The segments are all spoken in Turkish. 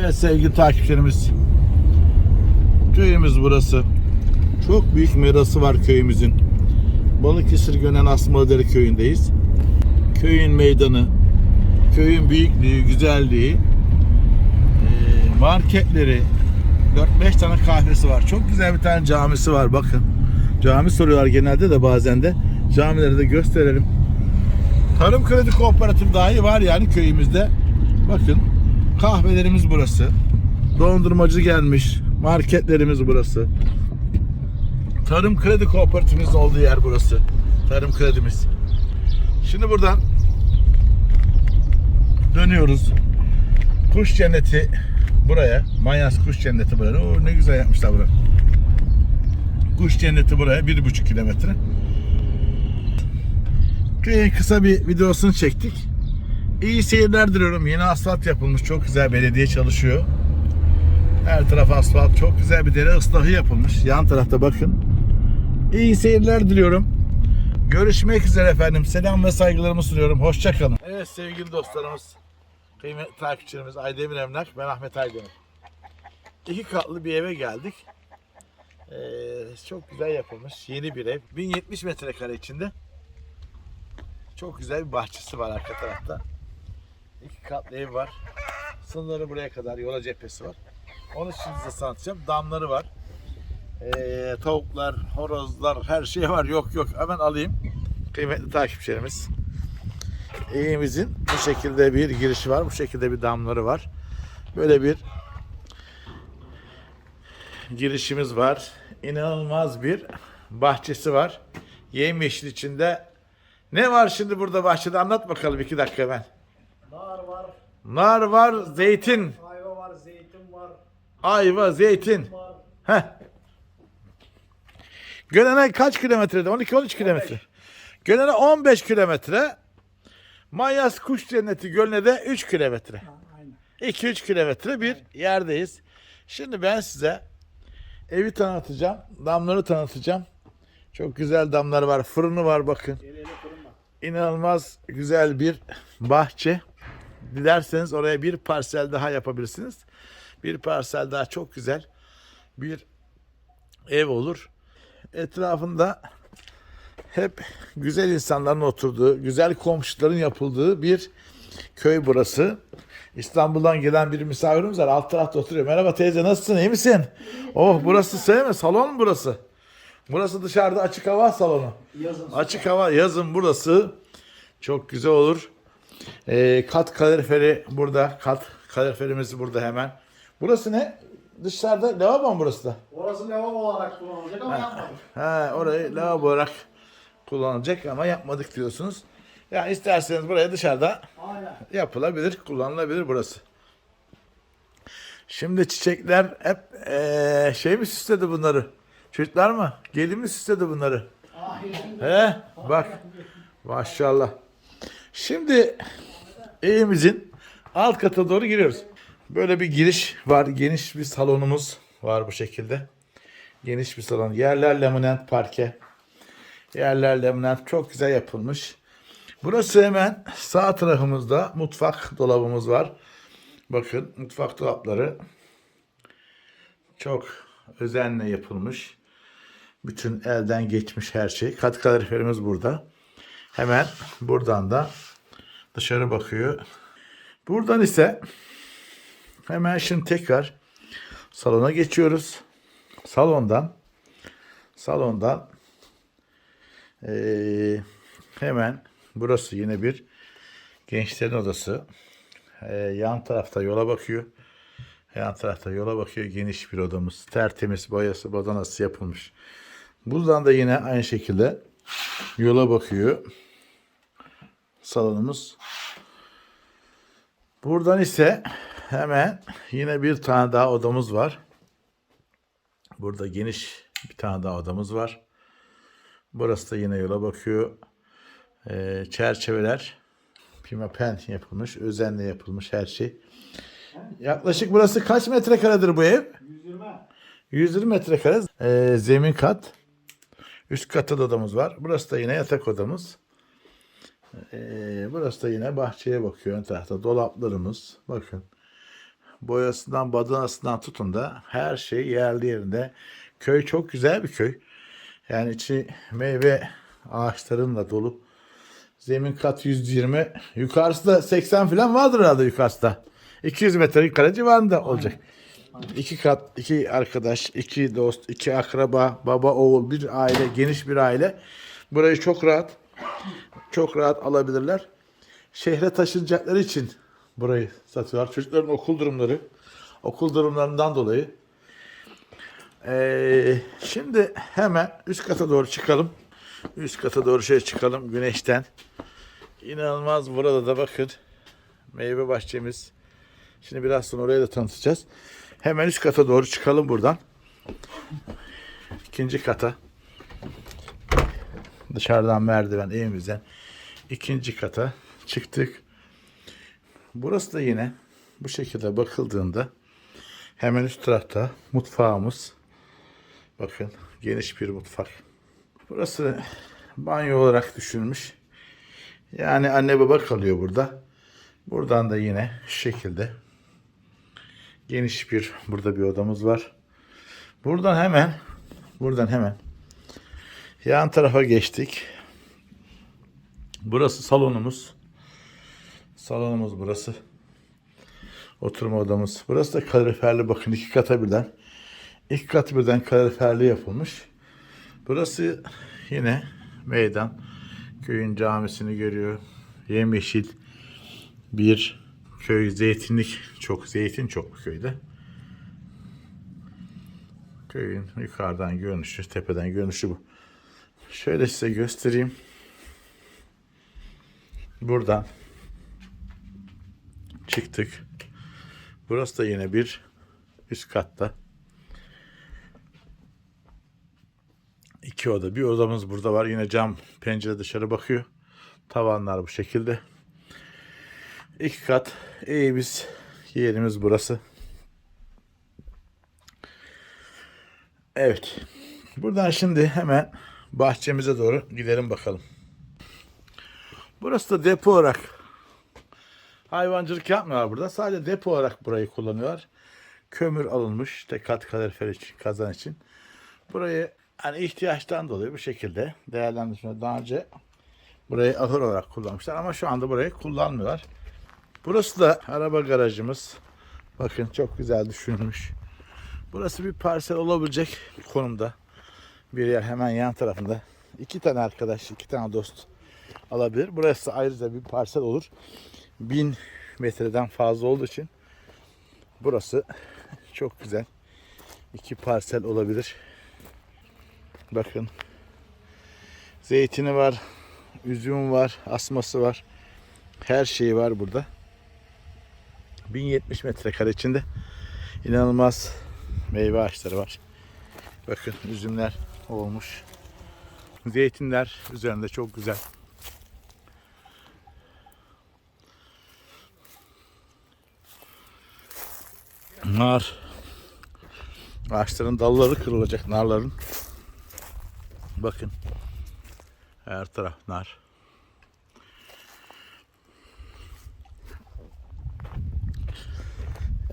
Evet sevgili takipçilerimiz. Köyümüz burası. Çok büyük mirası var köyümüzün. Balıkesir Gönen Asmalıdere köyündeyiz. Köyün meydanı, köyün büyüklüğü, güzelliği, eee, marketleri, 4-5 tane kahvesi var. Çok güzel bir tane camisi var bakın. Cami soruyorlar genelde de bazen de. Camileri de gösterelim. Tarım Kredi Kooperatif dahi var yani köyümüzde. Bakın kahvelerimiz burası. Dondurmacı gelmiş. Marketlerimiz burası. Tarım Kredi Kooperatifimizin olduğu yer burası. Tarım Kredimiz. Şimdi buradan dönüyoruz. Kuş cenneti buraya. Manyas kuş cenneti buraya. Oo, ne güzel yapmışlar burayı. Kuş cenneti buraya. Bir buçuk kilometre. Kısa bir videosunu çektik. İyi seyirler diliyorum. Yeni asfalt yapılmış. Çok güzel belediye çalışıyor. Her taraf asfalt. Çok güzel bir dere ıslahı yapılmış. Yan tarafta bakın. İyi seyirler diliyorum. Görüşmek üzere efendim. Selam ve saygılarımı sunuyorum. Hoşçakalın. Evet sevgili dostlarımız. Kıymetli takipçilerimiz Aydemir Emlak. Ben Ahmet Aydemir. İki katlı bir eve geldik. Ee, çok güzel yapılmış. Yeni bir ev. 1070 metrekare içinde. Çok güzel bir bahçesi var arka tarafta. İki katlı ev var. Sınırları buraya kadar yola cephesi var. Onu şimdi size tanıtacağım. Damları var. Ee, tavuklar, horozlar, her şey var. Yok yok hemen alayım. Kıymetli takipçilerimiz. Evimizin bu şekilde bir girişi var. Bu şekilde bir damları var. Böyle bir girişimiz var. İnanılmaz bir bahçesi var. Yemyeşil içinde. Ne var şimdi burada bahçede anlat bakalım iki dakika ben. Nar var, zeytin, ayva var, zeytin var, ayva, zeytin. var. Heh. Gölene kaç kilometrede? 12-13 kilometre. Gölene 15 kilometre. Manyas Kuş Cenneti Gölü'ne de 3 kilometre. Aynen. 2-3 kilometre bir yerdeyiz. Şimdi ben size evi tanıtacağım. Damları tanıtacağım. Çok güzel damlar var. Fırını var bakın. İnanılmaz güzel bir bahçe. Dilerseniz oraya bir parsel daha yapabilirsiniz. Bir parsel daha çok güzel bir ev olur. Etrafında hep güzel insanların oturduğu, güzel komşuların yapıldığı bir köy burası. İstanbul'dan gelen bir misafirimiz var. Alt tarafta oturuyor. Merhaba teyze nasılsın? iyi misin? Oh burası mi? Salon mu burası? Burası dışarıda açık hava salonu. Yazın. Açık hava yazın burası çok güzel olur. Ee, kat kaloriferi burada. Kat kaloriferimiz burada hemen. Burası ne? Dışarıda lavabo mu burası da? Orası lavabo olarak kullanılacak ama yapmadık. Ha, orayı lavabo olarak kullanılacak ama yapmadık diyorsunuz. Yani isterseniz buraya dışarıda Aynen. yapılabilir, kullanılabilir burası. Şimdi çiçekler hep eee, şey mi süsledi bunları? Çocuklar mı? Gelin mi süsledi bunları? Aynen. He? Bak. Maşallah. Şimdi evimizin alt kata doğru giriyoruz. Böyle bir giriş var. Geniş bir salonumuz var bu şekilde. Geniş bir salon. Yerler laminat parke. Yerler laminat çok güzel yapılmış. Burası hemen sağ tarafımızda mutfak dolabımız var. Bakın mutfak dolapları çok özenle yapılmış. Bütün elden geçmiş her şey. Kat kaloriferimiz burada. Hemen buradan da dışarı bakıyor. Buradan ise hemen şimdi tekrar salona geçiyoruz. Salondan salondan eee, hemen burası yine bir gençlerin odası. Eee, yan tarafta yola bakıyor. Yan tarafta yola bakıyor. Geniş bir odamız. Tertemiz boyası, badanası yapılmış. Buradan da yine aynı şekilde yola bakıyor. Salonumuz. Buradan ise hemen yine bir tane daha odamız var. Burada geniş bir tane daha odamız var. Burası da yine yola bakıyor. Ee, çerçeveler pimapen yapılmış, özenle yapılmış her şey. Yaklaşık burası kaç metrekaredir bu ev? 120. 120 metrekare e, zemin kat. Üst katta da odamız var. Burası da yine yatak odamız. E, burası da yine bahçeye bakıyor ön tarafta. Dolaplarımız. Bakın. boyasından, badanasından tutun da her şey yerli yerinde. Köy çok güzel bir köy. Yani içi meyve ağaçlarıyla dolu. Zemin kat 120. Yukarısı da 80 falan vardır herhalde yukarısı 200 metre yukarı civarında olacak. İki kat, iki arkadaş, iki dost, iki akraba, baba, oğul, bir aile, geniş bir aile. Burayı çok rahat, çok rahat alabilirler. Şehre taşınacakları için burayı satıyorlar. Çocukların okul durumları, okul durumlarından dolayı. Ee, şimdi hemen üst kata doğru çıkalım. Üst kata doğru şey çıkalım güneşten. İnanılmaz burada da bakın meyve bahçemiz. Şimdi biraz sonra oraya da tanıtacağız. Hemen üst kata doğru çıkalım buradan. İkinci kata. Dışarıdan merdiven evimizden ikinci kata çıktık. Burası da yine bu şekilde bakıldığında hemen üst tarafta mutfağımız. Bakın geniş bir mutfak. Burası banyo olarak düşünülmüş. Yani anne baba kalıyor burada. Buradan da yine şu şekilde geniş bir burada bir odamız var. Buradan hemen buradan hemen yan tarafa geçtik. Burası salonumuz. Salonumuz burası. Oturma odamız. Burası da kaloriferli bakın iki kata birden. İki kat birden kaloriferli yapılmış. Burası yine meydan. Köyün camisini görüyor. Yemyeşil bir köy zeytinlik çok zeytin çok bu köyde. Köyün yukarıdan görünüşü, tepeden görünüşü bu. Şöyle size göstereyim. Buradan çıktık. Burası da yine bir üst katta. İki oda. Bir odamız burada var. Yine cam pencere dışarı bakıyor. Tavanlar bu şekilde. İki kat evimiz, yerimiz burası. Evet. Buradan şimdi hemen bahçemize doğru gidelim bakalım. Burası da depo olarak hayvancılık yapmıyorlar burada. Sadece depo olarak burayı kullanıyorlar. Kömür alınmış işte kat kalorifer için, kazan için. Burayı hani ihtiyaçtan dolayı bu şekilde değerlendirme daha önce burayı ahır olarak kullanmışlar ama şu anda burayı kullanmıyorlar. Burası da araba garajımız. Bakın çok güzel düşünülmüş. Burası bir parsel olabilecek konumda. Bir yer hemen yan tarafında. İki tane arkadaş, iki tane dost alabilir. Burası ayrıca bir parsel olur. Bin metreden fazla olduğu için burası çok güzel. İki parsel olabilir. Bakın. Zeytini var, üzüm var, asması var. Her şeyi var burada. 1070 metrekare içinde inanılmaz meyve ağaçları var. Bakın üzümler olmuş. Zeytinler üzerinde çok güzel. Nar. Ağaçların dalları kırılacak narların. Bakın. Her taraf nar.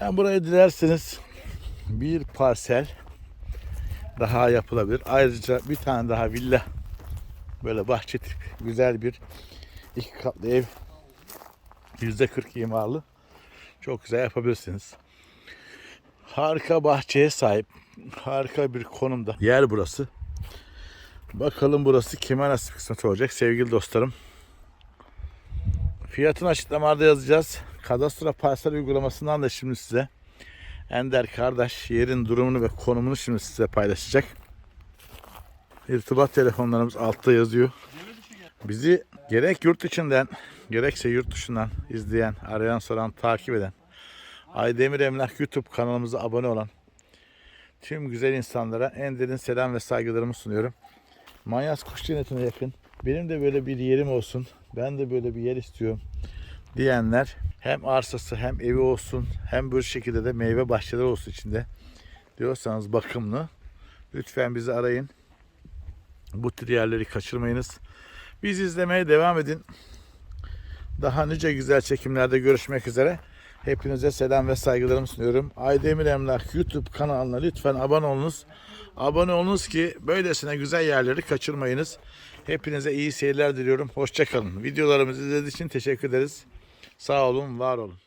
Yani buraya dilerseniz bir parsel daha yapılabilir. Ayrıca bir tane daha villa böyle bahçe güzel bir iki katlı ev yüzde 40 imarlı çok güzel yapabilirsiniz. Harika bahçeye sahip harika bir konumda yer burası. Bakalım burası kime nasip kısmet olacak sevgili dostlarım. Fiyatını açıklamada yazacağız. Kadastro parsel uygulamasından da şimdi size Ender kardeş yerin durumunu ve konumunu şimdi size paylaşacak. İrtibat telefonlarımız altta yazıyor. Bizi gerek yurt içinden gerekse yurt dışından izleyen, arayan, soran, takip eden, Aydemir Emlak YouTube kanalımıza abone olan tüm güzel insanlara en derin selam ve saygılarımı sunuyorum. Manyas Kuş Cenneti'ne yakın. Benim de böyle bir yerim olsun. Ben de böyle bir yer istiyorum diyenler hem arsası hem evi olsun hem bir şekilde de meyve bahçeleri olsun içinde diyorsanız bakımlı lütfen bizi arayın. Bu tür yerleri kaçırmayınız. Biz izlemeye devam edin. Daha nice güzel çekimlerde görüşmek üzere. Hepinize selam ve saygılarımı sunuyorum. Aydemir Emlak YouTube kanalına lütfen abone olunuz. Abone olunuz ki böylesine güzel yerleri kaçırmayınız. Hepinize iyi seyirler diliyorum. Hoşçakalın. Videolarımızı izlediğiniz için teşekkür ederiz. Sağ olun, var olun.